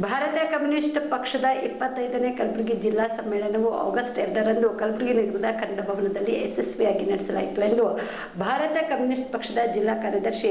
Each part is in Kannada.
ಭಾರತ ಕಮ್ಯುನಿಸ್ಟ್ ಪಕ್ಷದ ಇಪ್ಪತ್ತೈದನೇ ಕಲಬುರಗಿ ಜಿಲ್ಲಾ ಸಮ್ಮೇಳನವು ಆಗಸ್ಟ್ ಎರಡರಂದು ಕಲಬುರಗಿ ನಗರದ ಕನ್ನಡ ಭವನದಲ್ಲಿ ಯಶಸ್ವಿಯಾಗಿ ನಡೆಸಲಾಯಿತು ಎಂದು ಭಾರತ ಕಮ್ಯುನಿಸ್ಟ್ ಪಕ್ಷದ ಜಿಲ್ಲಾ ಕಾರ್ಯದರ್ಶಿ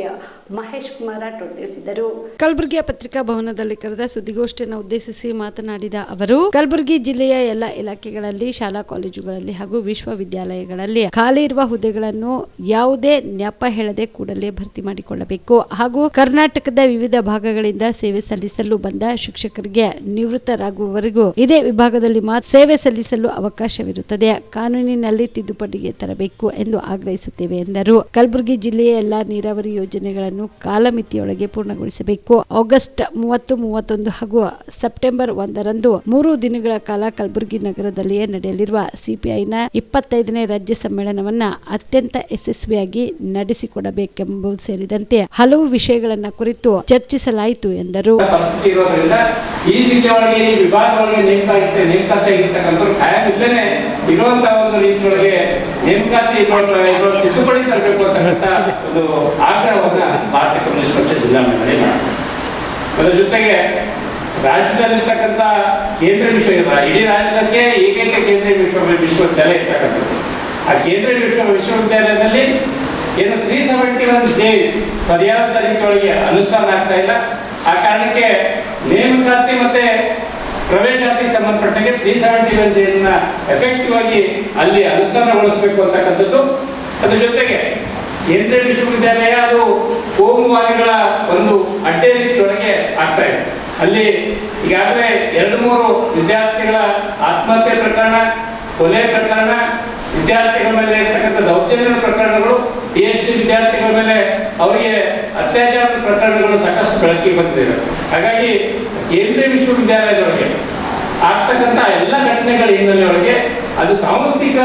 ಮಹೇಶ್ ಕುಮಾರ್ ರಾಠೋಡ್ ತಿಳಿಸಿದರು. ಕಲಬುರಗಿಯ ಪತ್ರಿಕಾ ಭವನದಲ್ಲಿ ಕರೆದ ಸುದ್ದಿಗೋಷ್ಠಿಯನ್ನು ಉದ್ದೇಶಿಸಿ ಮಾತನಾಡಿದ ಅವರು, ಕಲಬುರಗಿ ಜಿಲ್ಲೆಯ ಎಲ್ಲ ಇಲಾಖೆಗಳಲ್ಲಿ, ಶಾಲಾ ಕಾಲೇಜುಗಳಲ್ಲಿ ಹಾಗೂ ವಿಶ್ವವಿದ್ಯಾಲಯಗಳಲ್ಲಿ ಖಾಲಿ ಇರುವ ಹುದ್ದೆಗಳನ್ನು ಯಾವುದೇ ನೆಪ ಹೇಳದೆ ಕೂಡಲೇ ಭರ್ತಿ ಮಾಡಿಕೊಳ್ಳಬೇಕು ಹಾಗೂ ಕರ್ನಾಟಕದ ವಿವಿಧ ಭಾಗಗಳಿಂದ ಸೇವೆ ಸಲ್ಲಿಸಲು ಬಂದ ಶಿಕ್ಷಕರಿಗೆ ನಿವೃತ್ತರಾಗುವವರೆಗೂ ಇದೇ ವಿಭಾಗದಲ್ಲಿ ಮಾತ್ರ ಸೇವೆ ಸಲ್ಲಿಸಲು ಅವಕಾಶವಿರುತ್ತದೆ ಕಾನೂನಿನಲ್ಲಿ ತಿದ್ದುಪಡಿಗೆ ತರಬೇಕು ಎಂದು ಆಗ್ರಹಿಸುತ್ತೇವೆ ಎಂದರು. ಕಲಬುರಗಿ ಜಿಲ್ಲೆಯ ಎಲ್ಲಾ ನೀರಾವರಿ ಯೋಜನೆಗಳನ್ನು ಕಾಲಮಿತಿಯೊಳಗೆ ಪೂರ್ಣಗೊಳಿಸಬೇಕು. ಆಗಸ್ಟ್ ಮೂವತ್ತು, ಮೂವತ್ತೊಂದು ಹಾಗೂ ಸೆಪ್ಟೆಂಬರ್ ಒಂದರಂದು ಮೂರು ದಿನಗಳ ಕಾಲ ಕಲಬುರಗಿ ನಗರದಲ್ಲಿಯೇ ನಡೆಯಲಿರುವ ಸಿಪಿಐನ ಇಪ್ಪತ್ತೈದನೇ ರಾಜ್ಯ ಸಮ್ಮೇಳನವನ್ನ ಅತ್ಯಂತ ಯಶಸ್ವಿಯಾಗಿ ನಡೆಸಿಕೊಡಬೇಕೆಂಬುದು ಸೇರಿದಂತೆ ಹಲವು ವಿಷಯಗಳನ್ನ ಕುರಿತು ಚರ್ಚಿಸಲಾಯಿತು ಎಂದರು. ಈ ಜಿಲ್ಲೆ ಒಳಗೆ ಈ ವಿಭಾಗ ಒಳಗೆ ನೇಮಕ ಆಗಿರ್ತದೆ ನೇಮಕಾತಿ ಆಗಿರ್ತಕ್ಕಂಥವ್ರು ಖಾಯಂ ಇಲ್ಲೇ ಇರುವಂತ ಒಂದು ರೀತಿಯೊಳಗೆ ನೇಮಕಾತಿ ತಿದ್ದುಪಡಿ ತರಬೇಕು ಅಂತಕ್ಕಂಥ ಒಂದು ಆಗ್ರಹವನ್ನ ಭಾರತ ಕಮ್ಯುನಿಸ್ಟ್ ಪಕ್ಷ ಜಿಲ್ಲಾ ಮಂಡಳಿ ಅದರ ಜೊತೆಗೆ ರಾಜ್ಯದಲ್ಲಿರ್ತಕ್ಕಂಥ ಕೇಂದ್ರೀಯ ವಿಶ್ವ ಇಡೀ ರಾಜ್ಯಕ್ಕೆ ಏಕೈಕ ಕೇಂದ್ರೀಯ ವಿಶ್ವ ವಿಶ್ವವಿದ್ಯಾಲಯ ಇರ್ತಕ್ಕಂಥದ್ದು. ಆ ಕೇಂದ್ರೀಯ ವಿಶ್ವ ವಿಶ್ವವಿದ್ಯಾಲಯದಲ್ಲಿ ಏನು ತ್ರೀ ಸೆವೆಂಟಿ ಒನ್ ಜೆ ಸರಿಯಾದ ರೀತಿಯೊಳಗೆ ಅನುಷ್ಠಾನ ಆಗ್ತಾ ಇಲ್ಲ. ಆ ಕಾರಣಕ್ಕೆ ನೇಮಕಾತಿ ಮತ್ತೆ ಪ್ರವೇಶಾತಿ ಸಂಬಂಧಪಟ್ಟಂಗೆ ತ್ರೀ ಸೆವೆಂಟಿ ಒನ್ ಎಫೆಕ್ಟಿವ್ ಆಗಿ ಅಲ್ಲಿ ಅನುಷ್ಠಾನಗೊಳಿಸಬೇಕು ಅಂತಕ್ಕಂಥದ್ದು. ಅದ್ರ ಜೊತೆಗೆ ಕೇಂದ್ರೀಯ ವಿಶ್ವವಿದ್ಯಾಲಯ ಅದು ಕೋಮುವಾದಿಗಳ ಒಂದು ಅಡ್ಡೆ ರೀತಿಯೊಳಗೆ ಆಗ್ತಾ ಇದೆ. ಅಲ್ಲಿ ಈಗಾಗಲೇ ಎರಡು ಮೂರು ವಿದ್ಯಾರ್ಥಿಗಳ ಆತ್ಮಹತ್ಯೆ ಪ್ರಕರಣ, ಕೊಲೆ ಪ್ರಕರಣ, ವಿದ್ಯಾರ್ಥಿಗಳ ಮೇಲೆ ಇರ್ತಕ್ಕಂಥ ದೌರ್ಜನ್ಯದ ಪ್ರಕರಣಗಳು ಪಿ ಎಚ್ ಡಿ ವಿದ್ಯಾರ್ಥಿಗಳ ಮೇಲೆ ಅವರಿಗೆ ಅತ್ಯಾಚಾರದ ಪ್ರಕರಣಗಳು ಸಾಕಷ್ಟು ಬೆಳಕಿಗೆ ಬಂದಿದೆ. ಹಾಗಾಗಿ ಕೇಂದ್ರೀಯ ವಿಶ್ವವಿದ್ಯಾಲಯದೊಳಗೆ ಆಗ್ತಕ್ಕಂಥ ಎಲ್ಲ ಘಟನೆಗಳ ಹಿನ್ನೆಲೆಯೊಳಗೆ ಅದು ಸಾಂಸ್ಕೃತಿಕ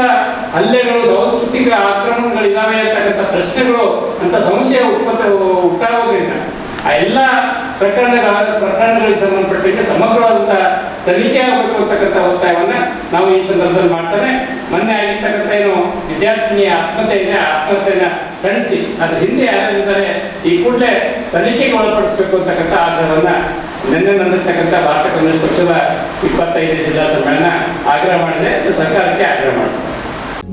ಹಲ್ಲೆಗಳು, ಸಾಂಸ್ಕೃತಿಕ ಆಕ್ರಮಣಗಳಿದ್ದಾವೆ ಅಂತಕ್ಕಂಥ ಪ್ರಶ್ನೆಗಳು ಅಂತ ಸಮಸ್ಯೆ ಉತ್ಪತ್ತ, ಉಂಟಾಗೋದ್ರಿಂದ ಆ ಎಲ್ಲ ಪ್ರಕರಣಗಳ, ಪ್ರಕರಣಗಳಿಗೆ ಸಂಬಂಧಪಟ್ಟಂತೆ ಸಮಗ್ರವಾದಂಥ ತನಿಖೆ ಆಗಬೇಕು ಅಂತಕ್ಕಂಥ ಒತ್ತಾಯವನ್ನ ನಾವು ಈ ಸಂದರ್ಭದಲ್ಲಿ ಮಾಡ್ತಾರೆ ಮೊನ್ನೆ ಆಗಿರ್ತಕ್ಕಂಥ ಏನು ವಿದ್ಯಾರ್ಥಿನಿಯ ಆತ್ಮಹತ್ಯೆ ಆತ್ಮಹತ್ಯೆಯನ್ನ ಖಂಡಿಸಿ ಅದ್ರ ಹಿಂದೆ ಯಾರಿದ್ದಾರೆ ಈ ಕೂಡಲೇ ತನಿಖೆಗೆ ಒಳಪಡಿಸಬೇಕು ಅಂತಕ್ಕಂಥ ಆಗ್ರಹವನ್ನ ನಿನ್ನೆ ನಡೆದಿರ್ತಕ್ಕಂಥ ಭಾರತ ಕಮ್ಯುನಿಸ್ಟ್ ಪಕ್ಷದ ಇಪ್ಪತ್ತೈದನೇ ಜಿಲ್ಲಾ ಸಮ್ಮೇಳನ ಆಗ್ರಹ ಮಾಡಿದೆ ಸರ್ಕಾರಕ್ಕೆ ಆಗ್ರಹ ಮಾಡಿದೆ.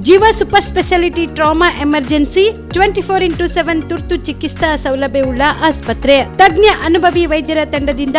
Jeeva super speciality trauma emergency twenty four into seven ತುರ್ತು ಚಿಕಿತ್ಸಾ ಸೌಲಭ್ಯವುಳ್ಳ ಆಸ್ಪತ್ರೆ. ತಜ್ಞ ಅನುಭವಿ ವೈದ್ಯರ ತಂಡದಿಂದ